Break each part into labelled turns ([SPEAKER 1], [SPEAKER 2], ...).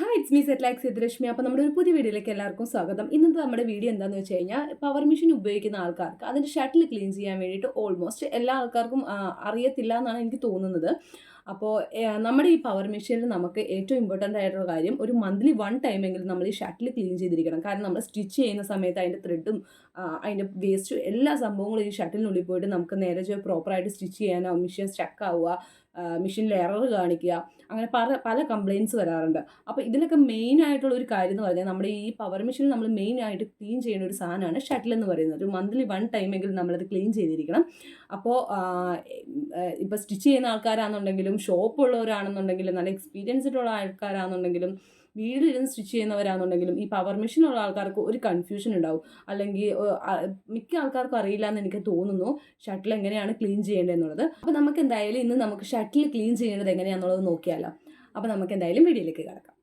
[SPEAKER 1] Hi it's me set ലൈക്സ് രശ്മി അപ്പോൾ നമ്മുടെ ഒരു പുതിയ വീഡിയോയിലേക്ക് എല്ലാവർക്കും സ്വാഗതം. ഇന്നത്തെ നമ്മുടെ വീഡിയോ എന്താണെന്ന് വെച്ച് കഴിഞ്ഞാൽ പവർ മെഷീൻ ഉപയോഗിക്കുന്ന ആൾക്കാർക്ക് അതിന്റെ ഷട്ടിൽ ക്ലീൻ ചെയ്യാൻ വേണ്ടിയിട്ട് ഓൾമോസ്റ്റ് എല്ലാ ആൾക്കാർക്കും അറിയത്തില്ല എന്നാണ് എനിക്ക് തോന്നുന്നത്. അപ്പോൾ നമ്മുടെ ഈ പവർ മെഷീനിൽ നമുക്ക് ഏറ്റവും ഇമ്പോർട്ടന്റ് ആയിട്ടുള്ള കാര്യം ഒരു മന്ത്ലി വൺ ടൈമെങ്കിലും നമ്മൾ ഈ ഷട്ടിൽ ക്ലീൻ ചെയ്തിരിക്കണം. കാരണം നമ്മൾ സ്റ്റിച്ച് ചെയ്യുന്ന സമയത്ത് അതിന്റെ ത്രെഡും അതിന്റെ വേസ്റ്റും എല്ലാ സംഭവങ്ങളും ഈ ഷട്ടിലിനുള്ളിൽ പോയിട്ട് നമുക്ക് നേരെ പ്രോപ്പറായിട്ട് സ്റ്റിച്ച് ചെയ്യാനോ മെഷീൻ സ്റ്റക്ക് ആവുക മെഷീനിൽ എറർ കാണിക്കുക. അങ്ങനെ പല പല കംപ്ലയിന്റ്സ് വരാറുണ്ട്. അപ്പോൾ ഇതിലൊക്കെ മെയിൻ ആയിട്ടുള്ള ഒരു കാര്യം എന്ന് പറഞ്ഞാൽ നമ്മുടെ ഈ പവർ മെഷീനിൽ നമ്മൾ മെയിൻ ആയിട്ട് ക്ലീൻ ചെയ്യുന്ന ഒരു സാധനമാണ് ഷട്ടിൽ എന്ന് പറയുന്നത്. ഒരു മന്ത്ലി വൺ ടൈമെങ്കിലും നമ്മളത് ക്ലീൻ ചെയ്തിരിക്കണം. അപ്പോൾ ഇപ്പോൾ സ്റ്റിച്ച് ചെയ്യുന്ന ആൾക്കാരാണെന്നുണ്ടെങ്കിലും ഷോപ്പ് ഉള്ളവരാണെന്നുണ്ടെങ്കിലും നല്ല എക്സ്പീരിയൻസ്ഡ് ഉള്ള ആൾക്കാരാണെന്നുണ്ടെങ്കിലും വീട്ടിലിരുന്ന് സ്റ്റിച്ച് ചെയ്യുന്നവരാണെന്നുണ്ടെങ്കിലും ഈ പവർ മെഷീൻ ഉള്ള ആൾക്കാർക്ക് ഒരു കൺഫ്യൂഷൻ ഉണ്ടാവും. അല്ലെങ്കിൽ മിക്ക ആൾക്കാർക്കും അറിയില്ല എന്ന് എനിക്ക് തോന്നുന്നു ഷട്ടിൽ എങ്ങനെയാണ് ക്ലീൻ ചെയ്യേണ്ടതെന്നുള്ളത്. അപ്പോൾ നമുക്ക് എന്തായാലും ഇന്ന് നമുക്ക് ഷട്ടിൽ ക്ലീൻ ചെയ്യേണ്ടത് എങ്ങനെയാണെന്നുള്ളത് നോക്കിയാലോ. അപ്പോൾ നമുക്ക് എന്തായാലും വീഡിയോയിലേക്ക് കിടക്കാം.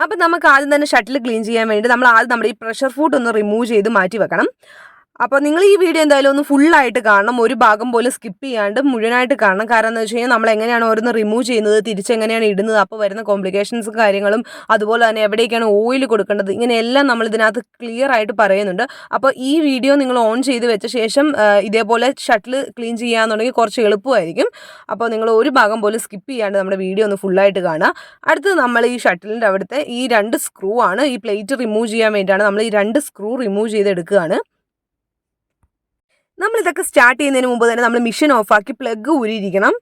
[SPEAKER 2] അപ്പം നമുക്ക് ആദ്യം തന്നെ ഷട്ടിൽ ക്ലീൻ ചെയ്യാൻ വേണ്ടി നമ്മൾ ആദ്യം നമ്മുടെ ഈ പ്രഷർ ഫുഡ് ഒന്ന് റിമൂവ് ചെയ്ത് മാറ്റി വെക്കണം. അപ്പോൾ നിങ്ങൾ ഈ വീഡിയോ എന്തായാലും ഒന്ന് ഫുള്ളായിട്ട് കാണണം. ഒരു ഭാഗം പോലും സ്കിപ്പ് ചെയ്യാണ്ട് മുഴുവനായിട്ട് കാണണം. കാരണം എന്ന് വെച്ച് കഴിഞ്ഞാൽ നമ്മൾ എങ്ങനെയാണ് ഓരോന്ന് റിമൂവ് ചെയ്യുന്നത് തിരിച്ചെങ്ങനെയാണ് ഇടുന്നത് അപ്പോൾ വരുന്ന കോംപ്ലിക്കേഷൻസും കാര്യങ്ങളും അതുപോലെ തന്നെ എവിടേക്കാണ് ഓയിൽ കൊടുക്കേണ്ടത് ഇങ്ങനെയെല്ലാം നമ്മൾ ഇതിനകത്ത് ക്ലിയർ ആയിട്ട് പറയുന്നുണ്ട്. അപ്പോൾ ഈ വീഡിയോ നിങ്ങൾ ഓൺ ചെയ്ത് വെച്ച ശേഷം ഇതേപോലെ ഷട്ടിൽ ക്ലീൻ ചെയ്യാന്നുണ്ടെങ്കിൽ കുറച്ച് എളുപ്പമായിരിക്കും. അപ്പോൾ നിങ്ങൾ ഒരു ഭാഗം പോലും സ്കിപ്പ് ചെയ്യാണ്ട് നമ്മുടെ വീഡിയോ ഒന്ന് ഫുള്ളായിട്ട് കാണുക. അടുത്തത് നമ്മൾ ഈ ഷട്ടിലിന്റെ അവിടുത്തെ ഈ രണ്ട് സ്ക്രൂ ആണ്. ഈ പ്ലേറ്റ് റിമൂവ് ചെയ്യാൻ വേണ്ടിയിട്ടാണ് നമ്മൾ ഈ രണ്ട് സ്ക്രൂ റിമൂവ് ചെയ്തെടുക്കുകയാണ്. നമ്മൾ ഇതൊക്കെ സ്റ്റാർട്ട് ചെയ്യുന്നതിന് മുമ്പ് തന്നെ നമ്മൾ മിഷൻ ഓഫാക്കി പ്ലഗ് ഊരിയിരിക്കണം.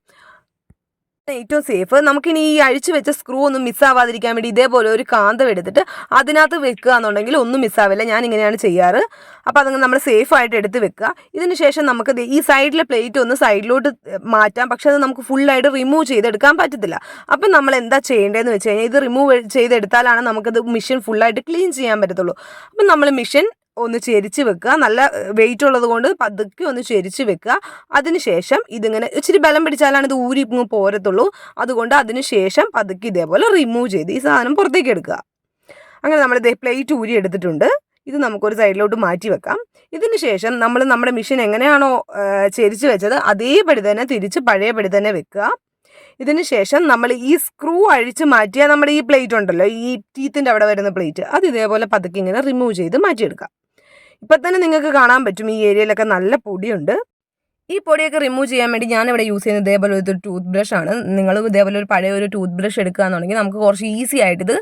[SPEAKER 2] ഏറ്റവും സേഫ് നമുക്കിനി ഈ അഴിച്ചു വെച്ച സ്ക്രൂ ഒന്നും മിസ്സാവാതിരിക്കാൻ വേണ്ടി ഇതേപോലെ ഒരു കാന്തം എടുത്തിട്ട് അതിനകത്ത് വെക്കുക എന്നുണ്ടെങ്കിൽ ഒന്നും മിസ്സാവില്ല ഞാൻ ഇങ്ങനെയാണ് ചെയ്യാറ്. അപ്പോൾ അതങ്ങ് നമ്മൾ സേഫ് ആയിട്ട് എടുത്ത് വെക്കുക. ഇതിന് ശേഷം നമുക്ക് ഈ സൈഡിലെ പ്ലേറ്റ് ഒന്ന് സൈഡിലോട്ട് മാറ്റാം. പക്ഷെ അത് നമുക്ക് ഫുള്ളായിട്ട് റിമൂവ് ചെയ്തെടുക്കാൻ പറ്റത്തില്ല. അപ്പം നമ്മൾ എന്താ ചെയ്യേണ്ടതെന്ന് വെച്ച് കഴിഞ്ഞാൽ ഇത് റിമൂവ് ചെയ്തെടുത്താലാണ് നമുക്കത് മിഷൻ ഫുള്ളായിട്ട് ക്ലീൻ ചെയ്യാൻ പറ്റത്തുള്ളൂ. അപ്പം നമ്മൾ മിഷൻ ഒന്ന് ചെരിച്ച് വെക്കുക. നല്ല വെയിറ്റ് ഉള്ളത് കൊണ്ട് പതുക്കെ ഒന്ന് ചെരിച്ച് വെക്കുക. അതിനുശേഷം ഇതിങ്ങനെ ഇച്ചിരി ബലം പിടിച്ചാലാണ് ഇത് ഊരി പോരത്തുള്ളൂ. അതുകൊണ്ട് അതിനുശേഷം പതുക്കെ ഇതേപോലെ റിമൂവ് ചെയ്ത് ഈ സാധനം പുറത്തേക്ക് എടുക്കുക. അങ്ങനെ നമ്മൾ ഇതേ പ്ലേറ്റ് ഊരി എടുത്തിട്ടുണ്ട്. ഇത് നമുക്കൊരു സൈഡിലോട്ട് മാറ്റി വെക്കാം. ഇതിന് ശേഷം നമ്മൾ നമ്മുടെ മെഷീൻ എങ്ങനെയാണോ ചെരിച്ച് വെച്ചത് അതേപടി തന്നെ തിരിച്ച് പഴയപടി തന്നെ വെക്കുക. ഇതിന് ശേഷം നമ്മൾ ഈ സ്ക്രൂ അഴിച്ച് മാറ്റിയ നമ്മുടെ ഈ പ്ലേറ്റ് ഉണ്ടല്ലോ ഈ ടീത്തിന്റെ അവിടെ വരുന്ന പ്ലേറ്റ് അത് ഇതേപോലെ പതുക്കെ ഇങ്ങനെ റിമൂവ് ചെയ്ത് മാറ്റിയെടുക്കാം ഇപ്പം തന്നെ നിങ്ങൾക്ക് കാണാൻ പറ്റും ഈ ഏരിയയിലൊക്കെ നല്ല പൊടിയുണ്ട്. ഈ പൊടിയൊക്കെ റിമൂവ് ചെയ്യാൻ വേണ്ടി ഞാനിവിടെ യൂസ് ചെയ്യുന്നത് ഇതേപോലെ ഒരു ടൂത്ത് ബ്രഷ് ആണ്. നിങ്ങൾ ഇതേപോലെ ഒരു പഴയ ഒരു ടൂത്ത് ബ്രഷ് എടുക്കുകയാണെന്നുണ്ടെങ്കിൽ നമുക്ക് കുറച്ച് ഈസി ആയിട്ട് ഇത്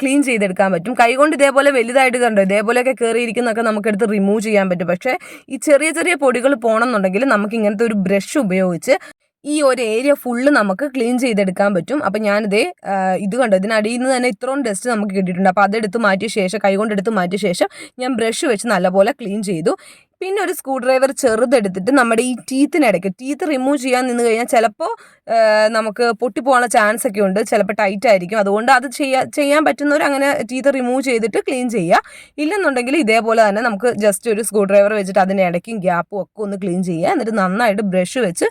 [SPEAKER 2] ക്ലീൻ ചെയ്തെടുക്കാൻ പറ്റും. കൈകൊണ്ട് ഇതേപോലെ വലുതായിട്ട് കണ്ടോ? ഇതേപോലെയൊക്കെ കയറിയിരിക്കുന്നൊക്കെ നമുക്കെടുത്ത് റിമൂവ് ചെയ്യാൻ പറ്റും. പക്ഷേ ഈ ചെറിയ ചെറിയ പൊടികൾ പോകണമെന്നുണ്ടെങ്കിൽ നമുക്ക് ഇങ്ങനത്തെ ഒരു ബ്രഷ് ഉപയോഗിച്ച് ഈ ഒരു ഏരിയ ഫുള്ള് നമുക്ക് ക്ലീൻ ചെയ്തെടുക്കാൻ പറ്റും. അപ്പം ഞാനിതേ ഇത് കണ്ടു. ഇതിനടിയിൽ നിന്ന് തന്നെ ഇത്രയും ഡസ്റ്റ് നമുക്ക് കിട്ടിയിട്ടുണ്ട്. അപ്പോൾ അതെടുത്ത് മാറ്റിയ ശേഷം കൈകൊണ്ടെടുത്ത് മാറ്റിയ ശേഷം ഞാൻ ബ്രഷ് വെച്ച് നല്ലപോലെ ക്ലീൻ ചെയ്തു. പിന്നെ ഒരു സ്ക്രൂ ഡ്രൈവർ ചെറുതെടുത്തിട്ട് നമ്മുടെ ഈ ടീത്തിനിടയ്ക്ക് ടീത്ത് റിമൂവ് ചെയ്യാൻ നിന്ന് കഴിഞ്ഞാൽ ചിലപ്പോൾ നമുക്ക് പൊട്ടിപ്പോകാനുള്ള ചാൻസ് ഒക്കെ ഉണ്ട്. ചിലപ്പോൾ ടൈറ്റ് ആയിരിക്കും. അതുകൊണ്ട് അത് ചെയ്യാ ചെയ്യാൻ പറ്റുന്നവർ അങ്ങനെ ടീത്ത് റിമൂവ് ചെയ്തിട്ട് ക്ലീൻ ചെയ്യുക ഇല്ലെന്നുണ്ടെങ്കിൽ ഇതേപോലെ തന്നെ നമുക്ക് ജസ്റ്റ് ഒരു സ്ക്രൂ ഡ്രൈവർ വെച്ചിട്ട് അതിന്റെ ഇടയ്ക്കും ഗ്യാപ്പും ഒക്കെ ഒന്ന് ക്ലീൻ ചെയ്യുക എന്നിട്ട് നന്നായിട്ട് ബ്രഷ് വെച്ച്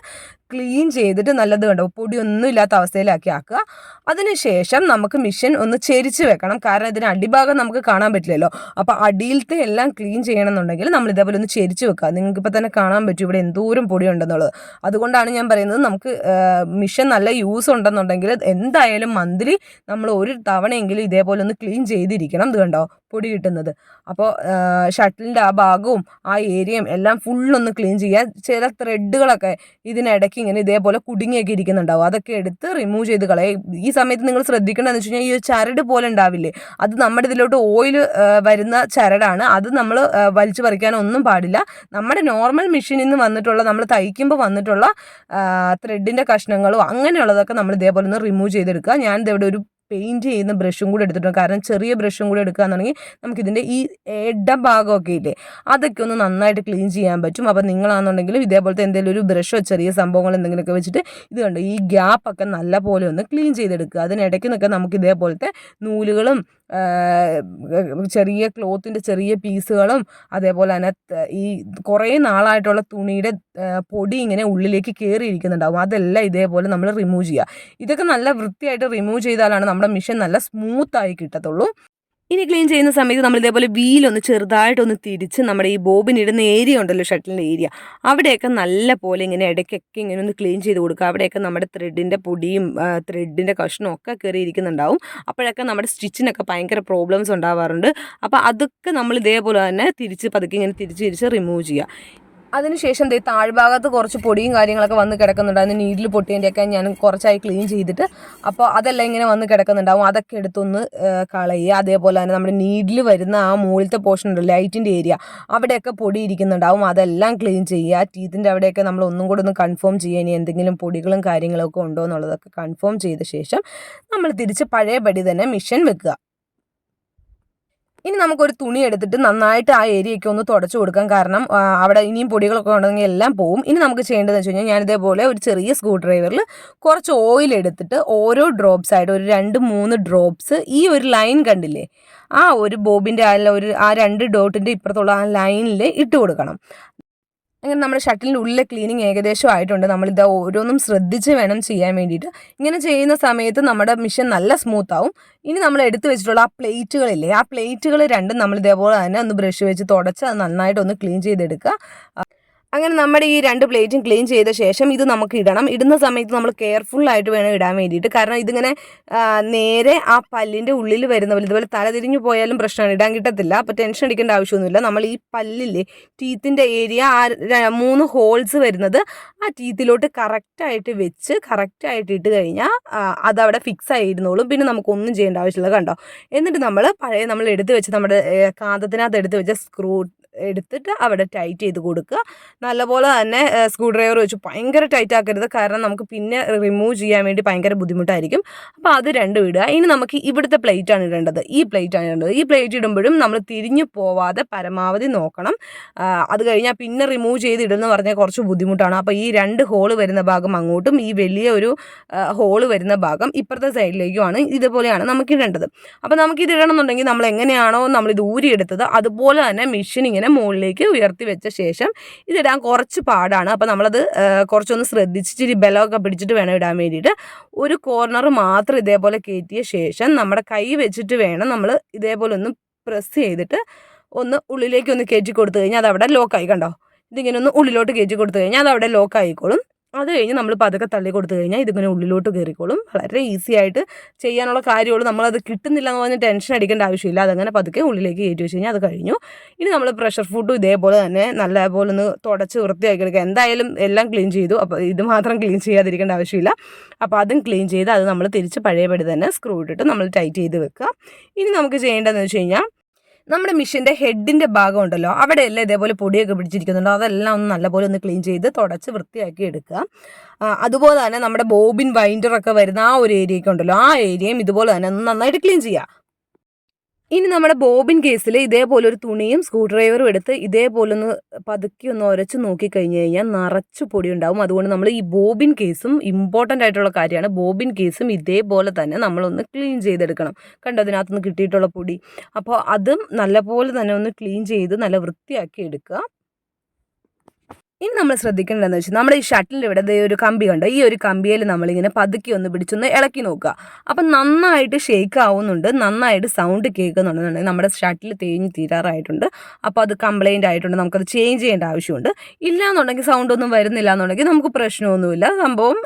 [SPEAKER 2] ക്ലീൻ ചെയ്തിട്ട് നല്ലത് കണ്ടോ? പൊടിയൊന്നും ഇല്ലാത്ത അവസ്ഥയിലാക്കി ആക്കുക. അതിനുശേഷം നമുക്ക് മിഷൻ ഒന്ന് ചെരിച്ച് വെക്കണം. കാരണം ഇതിന് അടിഭാഗം നമുക്ക് കാണാൻ പറ്റില്ലല്ലോ. അപ്പോൾ അടിയിലത്തെ എല്ലാം ക്ലീൻ ചെയ്യണമെന്നുണ്ടെങ്കിൽ നമ്മൾ ഇതേപോലെ ഒന്ന് ചെരിച്ച് വെക്കുക. നിങ്ങൾക്ക് ഇപ്പോൾ തന്നെ കാണാൻ പറ്റും. ഇവിടെ എന്തോരം പൊടി ഉണ്ടെന്നുള്ളത് അതുകൊണ്ടാണ് ഞാൻ പറയുന്നത് നമുക്ക് മിഷൻ നല്ല യൂസ് ഉണ്ടെന്നുണ്ടെങ്കിൽ എന്തായാലും മന്ത്ലി നമ്മൾ ഒരു തവണയെങ്കിലും ഇതേപോലെ ഒന്ന് ക്ലീൻ ചെയ്തിരിക്കണം. ഇത് കണ്ടോ? പൊടി കിട്ടുന്നത്. അപ്പോൾ ഷട്ടിലിന്റെ ആ ഭാഗവും ആ ഏരിയയും എല്ലാം ഫുള്ളൊന്ന് ക്ലീൻ ചെയ്യുക ചില ത്രെഡുകളൊക്കെ ഇതിനിടയ്ക്ക് ഇങ്ങനെ ഇതേപോലെ കുടുങ്ങിയൊക്കെ ഇരിക്കുന്നുണ്ടാവും. അതൊക്കെ എടുത്ത് റിമൂവ് ചെയ്ത് കളയും. ഈ സമയത്ത് നിങ്ങൾ ശ്രദ്ധിക്കേണ്ടതെന്ന് വെച്ച് കഴിഞ്ഞാൽ ഈ ചരട് പോലെ ഉണ്ടാവില്ലേ? അത് നമ്മുടെ ഇതിലോട്ട് ഓയിൽ വരുന്ന ചരടാണ്. അത് നമ്മൾ വലിച്ചു പറിക്കാനൊന്നും പാടില്ല. നമ്മുടെ നോർമൽ മെഷീനിൽ നിന്ന് വന്നിട്ടുള്ള നമ്മൾ തയ്ക്കുമ്പോൾ വന്നിട്ടുള്ള ത്രെഡിന്റെ കഷ്ണങ്ങളും അങ്ങനെയുള്ളതൊക്കെ നമ്മൾ ഇതേപോലെ ഒന്ന് റിമൂവ് ചെയ്തെടുക്കുക. ഞാൻ ഇവിടെ ഒരു പെയിന്റ് ചെയ്യുന്ന ബ്രഷും കൂടി എടുത്തിട്ടുണ്ട്. കാരണം ചെറിയ ബ്രഷും കൂടെ എടുക്കുകയാണെന്നുണ്ടെങ്കിൽ നമുക്കിതിന്റെ ഈ ഇട ഭാഗമൊക്കെ ഇല്ലേ അതൊക്കെ ഒന്ന് നന്നായിട്ട് ക്ലീൻ ചെയ്യാൻ പറ്റും. അപ്പോൾ നിങ്ങളാണെന്നുണ്ടെങ്കിലും ഇതേപോലത്തെ എന്തെങ്കിലും ഒരു ബ്രഷോ ചെറിയ സംഭവങ്ങൾ എന്തെങ്കിലുമൊക്കെ വെച്ചിട്ട് ഇത് കണ്ടു ഈ ഗ്യാപ്പൊക്കെ നല്ല പോലെ ഒന്ന് ക്ലീൻ ചെയ്തെടുക്കുക. അതിനിടയ്ക്ക് നിൽക്കാൻ നമുക്ക് ഇതേപോലത്തെ നൂലുകളും ചെറിയ ക്ലോത്തിന്റെ ചെറിയ പീസുകളും അതേപോലെ തന്നെ ഈ കുറേ നാളായിട്ടുള്ള തുണിയുടെ പൊടി ഇങ്ങനെ ഉള്ളിലേക്ക് കയറിയിരിക്കുന്നുണ്ടാവും അതെല്ലാം ഇതേപോലെ നമ്മൾ റിമൂവ് ചെയ്യുക ഇതൊക്കെ നല്ല വൃത്തിയായിട്ട് റിമൂവ് ചെയ്താലാണ് നമ്മുടെ മിഷൻ നല്ല സ്മൂത്തായി കിട്ടത്തുള്ളൂ. ഇനി ക്ലീൻ ചെയ്യുന്ന സമയത്ത് നമ്മൾ ഇതേപോലെ വീലൊന്ന് ചെറുതായിട്ടൊന്ന് തിരിച്ച് നമ്മുടെ ഈ ബോബിൻ ഇടുന്ന ഏരിയ ഉണ്ടല്ലോ ഷട്ടിലിന്റെ ഏരിയ അവിടെയൊക്കെ നല്ല പോലെ ഇങ്ങനെ ഇടയ്ക്കൊക്കെ ഇങ്ങനെ ഒന്ന് ക്ലീൻ ചെയ്ത് കൊടുക്കുക. അവിടെയൊക്കെ നമ്മുടെ ത്രെഡിന്റെ പൊടിയും ത്രെഡിന്റെ കഷ്ണവും ഒക്കെ കയറിയിരിക്കുന്നുണ്ടാവും അപ്പോഴൊക്കെ നമ്മുടെ സ്റ്റിച്ചിനൊക്കെ ഭയങ്കര പ്രോബ്ലംസ് ഉണ്ടാവാറുണ്ട്. അപ്പോൾ അതൊക്കെ നമ്മൾ ഇതേപോലെ തന്നെ തിരിച്ച് പതുക്കെ ഇങ്ങനെ തിരിച്ച് തിരിച്ച് റിമൂവ് ചെയ്യുക. അതിനുശേഷം ദേ താഴ്ഭാഗത്ത് കുറച്ച് പൊടിയും കാര്യങ്ങളൊക്കെ വന്ന് കിടക്കുന്നുണ്ടായിരുന്നു. നീഡിൽ പൊട്ടിയതിന്റെയൊക്കെ ഞാൻ കുറച്ചായി ക്ലീൻ ചെയ്തിട്ട് അപ്പോൾ അതെല്ലാം ഇങ്ങനെ വന്ന് കിടക്കുന്നുണ്ടാവും. അതൊക്കെ എടുത്തൊന്ന് കളയുക. അതേപോലെ തന്നെ നമ്മുടെ നീഡിൽ വരുന്ന ആ മുകളിലത്തെ പോർഷൻ ഉണ്ട് ലൈറ്റിന്റെ ഏരിയ അവിടെയൊക്കെ പൊടി ഇരിക്കുന്നുണ്ടാവും. അതെല്ലാം ക്ലീൻ ചെയ്യുക. ടീത്തിന്റെ അവിടെയൊക്കെ നമ്മൾ ഒന്നും കൂടെ ഒന്ന് കൺഫേം ചെയ്യുക. ഇനി എന്തെങ്കിലും പൊടികളും കാര്യങ്ങളൊക്കെ ഉണ്ടോ എന്നുള്ളതൊക്കെ കൺഫേം ചെയ്ത ശേഷം നമ്മൾ തിരിച്ച് പഴയപടി തന്നെ മിഷൻ വെക്കുക. ഇനി നമുക്കൊരു തുണി എടുത്തിട്ട് നന്നായിട്ട് ആ ഏരിയയൊക്കെ ഒന്ന് തുടച്ചു കൊടുക്കാം. കാരണം അവിടെ ഇനിയും പൊടികളൊക്കെ ഉണ്ടെങ്കിൽ എല്ലാം പോവും. ഇനി നമുക്ക് ചെയ്യേണ്ടതെന്ന് വെച്ച് കഴിഞ്ഞാൽ ഞാനിതേപോലെ ഒരു ചെറിയ സ്ക്രൂ ഡ്രൈവറിൽ കുറച്ച് ഓയിൽ എടുത്തിട്ട് ഓരോ ഡ്രോപ്സ് ആയിട്ട് ഒരു രണ്ട് മൂന്ന് ഡ്രോപ്സ് ഈ ഒരു ലൈൻ കണ്ടില്ലേ? ആ ഒരു ബോബിന്റെ ആ ഒരു ആ രണ്ട് ഡോട്ടിന്റെ ഇപ്പുറത്തുള്ള ആ ലൈനിൽ ഇട്ട് കൊടുക്കണം. അങ്ങനെ നമ്മുടെ ഷട്ടിലിന്റെ ഉള്ളിലെ ക്ലീനിങ് ഏകദേശം ആയിട്ടുണ്ട്. നമ്മളിത് ഓരോന്നും ശ്രദ്ധിച്ച് വേണം ചെയ്യാൻ വേണ്ടിയിട്ട്. ഇങ്ങനെ ചെയ്യുന്ന സമയത്ത് നമ്മുടെ മിഷൻ നല്ല സ്മൂത്ത് ആവും. ഇനി നമ്മൾ എടുത്തു വെച്ചിട്ടുള്ള ആ പ്ലേറ്റുകളില്ലേ ആ പ്ലേറ്റുകൾ രണ്ടും നമ്മൾ ഇതേപോലെ തന്നെ ഒന്ന് ബ്രഷ് വെച്ച് തുടച്ച് അത് നന്നായിട്ട് ഒന്ന് ക്ലീൻ ചെയ്തെടുക്കുക. അങ്ങനെ നമ്മുടെ ഈ രണ്ട് പ്ലേറ്റും ക്ലീൻ ചെയ്ത ശേഷം ഇത് നമുക്ക് ഇടണം. ഇടുന്ന സമയത്ത് നമ്മൾ കെയർഫുൾ ആയിട്ട് വേണം ഇടാൻ വേണ്ടിയിട്ട്. കാരണം ഇതിങ്ങനെ നേരെ ആ പല്ലിന്റെ ഉള്ളിൽ വരുന്ന പോലെ ഇതുപോലെ തലതിരിഞ്ഞു പോയാലും പ്രശ്നമാണ്. ഇടാൻ കിട്ടത്തില്ല. അപ്പോൾ ടെൻഷൻ അടിക്കേണ്ട ആവശ്യമൊന്നുമില്ല. നമ്മൾ ഈ പല്ലില്ലേ ടീത്തിന്റെ ഏരിയ ആ മൂന്ന് ഹോൾസ് വരുന്നത് ആ ടീത്തിലോട്ട് കറക്റ്റായിട്ട് വെച്ച് കറക്റ്റായിട്ട് ഇട്ട് കഴിഞ്ഞാൽ അതവിടെ ഫിക്സ് ആയിരുന്നോളും. പിന്നെ നമുക്കൊന്നും ചെയ്യേണ്ട ആവശ്യമില്ല. കണ്ടോ? എന്നിട്ട് നമ്മൾ പഴയ നമ്മൾ എടുത്ത് വെച്ച് നമ്മുടെ കാന്തത്തിനകത്ത് എടുത്ത് വെച്ച സ്ക്രൂ എടുത്തിട്ട് അവിടെ ടൈറ്റ് ചെയ്ത് കൊടുക്കുക. നല്ലപോലെ തന്നെ സ്ക്രൂ ഡ്രൈവർ വെച്ച് ഭയങ്കര ടൈറ്റ് ആക്കരുത്. കാരണം നമുക്ക് പിന്നെ റിമൂവ് ചെയ്യാൻ വേണ്ടി ഭയങ്കര ബുദ്ധിമുട്ടായിരിക്കും. അപ്പോൾ അത് രണ്ടും ഇടുക. ഇനി നമുക്ക് ഇവിടുത്തെ പ്ലേറ്റ് ആണ് ഇടേണ്ടത്. ഈ പ്ലേറ്റ് ആണ് ഇടേണ്ടത്. ഈ പ്ലേറ്റ് ഇടുമ്പോഴും നമ്മൾ തിരിഞ്ഞു പോവാതെ പരമാവധി നോക്കണം. അത് കഴിഞ്ഞാൽ പിന്നെ റിമൂവ് ചെയ്ത് ഇടുന്നു പറഞ്ഞാൽ കുറച്ച് ബുദ്ധിമുട്ടാണ്. അപ്പോൾ ഈ രണ്ട് ഹോൾ വരുന്ന ഭാഗം അങ്ങോട്ടും ഈ വലിയ ഒരു ഹോൾ വരുന്ന ഭാഗം ഇപ്പുറത്തെ സൈഡിലേക്കുമാണ് ഇതുപോലെയാണ് നമുക്ക് ഇടേണ്ടത്. അപ്പോൾ നമുക്ക് ഇത് ഇടണമെന്നുണ്ടെങ്കിൽ നമ്മൾ എങ്ങനെയാണോ നമ്മൾ ഇത് ഊരിയെടുത്തത്. അതുപോലെ തന്നെ മെഷീൻ ഇങ്ങനെ മുകളിലേക്ക് ഉയർത്തി വെച്ച ശേഷം ഇതിടാൻ കുറച്ച് പാടാണ്. അപ്പോൾ നമ്മളത് കുറച്ചൊന്ന് ശ്രദ്ധിച്ച് ഇച്ചിരി ബലമൊക്കെ പിടിച്ചിട്ട് വേണം ഇടാൻ വേണ്ടിയിട്ട്. ഒരു കോർണർ മാത്രം ഇതേപോലെ കയറ്റിയ ശേഷം നമ്മുടെ കൈ വെച്ചിട്ട് വേണം നമ്മൾ ഇതേപോലെ ഒന്ന് പ്രസ് ചെയ്തിട്ട് ഒന്ന് ഉള്ളിലേക്ക് ഒന്ന് കയറ്റി കൊടുത്തു കഴിഞ്ഞാൽ അത് അവിടെ ലോക്കായി കണ്ടോ? ഇതിങ്ങനെ ഒന്ന് ഉള്ളിലോട്ട് കയറ്റി കൊടുത്തു കഴിഞ്ഞാൽ അത് അവിടെ ലോക്ക് അത് കഴിഞ്ഞ് നമ്മൾ പതുക്കെ തള്ളി കൊടുത്തു കഴിഞ്ഞാൽ ഇതിങ്ങനെ ഉള്ളിലോട്ട് കയറിക്കോളും. വളരെ ഈസി ആയിട്ട് ചെയ്യാനുള്ള കാര്യമുള്ളൂ. നമ്മളത് കിട്ടുന്നില്ല എന്ന് പറഞ്ഞ് ടെൻഷൻ അടിക്കേണ്ട ആവശ്യമില്ല. അതങ്ങനെ പതുക്കെ ഉള്ളിലേക്ക് കയറ്റി വെച്ച് കഴിഞ്ഞാൽ അത് കഴിഞ്ഞു. ഇനി നമ്മൾ പ്രഷർ ഫുഡും ഇതേപോലെ തന്നെ നല്ലപോലെ ഒന്ന് തുടച്ച് വൃത്തിയാക്കി എടുക്കുക. എന്തായാലും എല്ലാം ക്ലീൻ ചെയ്തു. അപ്പോൾ ഇത് മാത്രം ക്ലീൻ ചെയ്യാതിരിക്കേണ്ട ആവശ്യമില്ല. അപ്പോൾ അതും ക്ലീൻ ചെയ്ത് അത് നമ്മൾ തിരിച്ച് പഴയപടി തന്നെ സ്ക്രൂ ഇട്ടിട്ട് നമ്മൾ ടൈറ്റ് ചെയ്ത് വെക്കുക. ഇനി നമുക്ക് ചെയ്യേണ്ടതെന്ന് വെച്ച് കഴിഞ്ഞാൽ നമ്മുടെ മിഷീന്റെ ഹെഡിന്റെ ഭാഗം ഉണ്ടല്ലോ അവിടെയെല്ലാം ഇതേപോലെ പൊടിയൊക്കെ പിടിച്ചിരിക്കുന്നുണ്ടോ? അതെല്ലാം ഒന്ന് നല്ലപോലെ ഒന്ന് ക്ലീൻ ചെയ്ത് തുടച്ച് വൃത്തിയാക്കി എടുക്കുക. അതുപോലെ തന്നെ നമ്മുടെ ബോബിൻ വൈൻഡറൊക്കെ വരുന്ന ആ ഒരു ഏരിയയൊക്കെ ഉണ്ടല്ലോ ആ ഏരിയയും ഇതുപോലെ തന്നെ ഒന്ന് നന്നായിട്ട് ക്ലീൻ ചെയ്യുക. ഇനി നമ്മുടെ ബോബിൻ കേസിൽ ഇതേപോലെ ഒരു തുണിയും സ്ക്രൂ ഡ്രൈവറും എടുത്ത് ഇതേപോലെ ഒന്ന് പതുക്കി ഒന്ന് ഉരച്ച് നോക്കി കഴിഞ്ഞ് കഴിഞ്ഞാൽ നിറച്ച് പൊടി ഉണ്ടാവും അതുകൊണ്ട് നമ്മൾ ഈ ബോബിൻ കേസും ഇമ്പോർട്ടന്റ് ആയിട്ടുള്ള കാര്യമാണ്. ബോബിൻ കേസും ഇതേപോലെ തന്നെ നമ്മളൊന്ന് ക്ലീൻ ചെയ്തെടുക്കണം. കണ്ടോ അതിനകത്തുനിന്ന് കിട്ടിയിട്ടുള്ള പൊടി? അപ്പോൾ അതും നല്ലപോലെ തന്നെ ഒന്ന് ക്ലീൻ ചെയ്ത് നല്ല വൃത്തിയാക്കി എടുക്കുക. ഇനി നമ്മൾ ശ്രദ്ധിക്കേണ്ടതെന്ന് വെച്ചാൽ നമ്മുടെ ഈ ഷട്ടിലിന്റെ ഇവിടെ ഒരു കമ്പി കണ്ടോ? ഈ ഒരു കമ്പിയിൽ നമ്മളിങ്ങനെ പതുക്കി ഒന്ന് പിടിച്ചൊന്ന് ഇളക്കി നോക്കുക. അപ്പം നന്നായിട്ട് ഷേക്ക് ആവുന്നുണ്ട് നന്നായിട്ട് സൗണ്ട് കേൾക്കുന്നുണ്ടെന്നുണ്ടെങ്കിൽ നമ്മുടെ ഷട്ടിൽ തേഞ്ഞ് തീരാറായിട്ടുണ്ട്. അപ്പോൾ അത് കംപ്ലൈന്റ് ആയിട്ടുണ്ട് നമുക്കത് ചേഞ്ച് ചെയ്യേണ്ട ആവശ്യമുണ്ട്. ഇല്ല എന്നുണ്ടെങ്കിൽ സൗണ്ട് ഒന്നും വരുന്നില്ല എന്നുണ്ടെങ്കിൽ നമുക്ക് പ്രശ്നമൊന്നുമില്ല. സംഭവം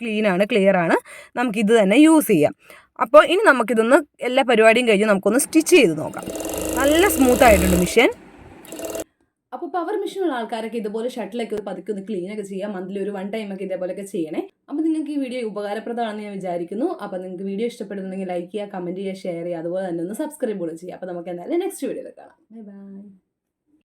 [SPEAKER 2] ക്ലീനാണ് ക്ലിയർ ആണ് നമുക്കിത് തന്നെ യൂസ് ചെയ്യാം. അപ്പോൾ ഇനി നമുക്കിതൊന്ന് എല്ലാ പരിപാടിയും കഴിഞ്ഞ് നമുക്കൊന്ന് സ്റ്റിച്ച് ചെയ്ത് നോക്കാം. നല്ല സ്മൂത്ത് ആയിട്ടുണ്ട് മിഷൻ
[SPEAKER 1] പവർ മെഷീനുള്ള ആൾക്കാരൊക്കെ ഇതുപോലെ ഷട്ടിലൊക്കെ ഒരു പതുക്കെ ഒന്ന് ക്ലീൻ ഒക്കെ ചെയ്യാം. മന്ത്ലി ഒരു വൺ ടൈം ഒക്കെ ഇതേപോലെയൊക്കെ ചെയ്യണേ. അപ്പോൾ നിങ്ങൾക്ക് ഈ വീഡിയോ ഉപകാരപ്രദമാണെന്ന് ഞാൻ വിചാരിക്കുന്നു. അപ്പോൾ നിങ്ങൾക്ക് വീഡിയോ ഇഷ്ടപ്പെടുന്നുണ്ടെങ്കിൽ ലൈക്ക് ചെയ്യുക കമന്റ് ചെയ്യുക ഷെയർ ചെയ്യുക. അതുപോലെ തന്നെ ഒന്ന് സബ്സ്ക്രൈബ് കൂടെ ചെയ്യുക. അപ്പോൾ നമുക്ക് എന്തായാലും നെക്സ്റ്റ് വീഡിയോയിൽ കാണാം. Bye bye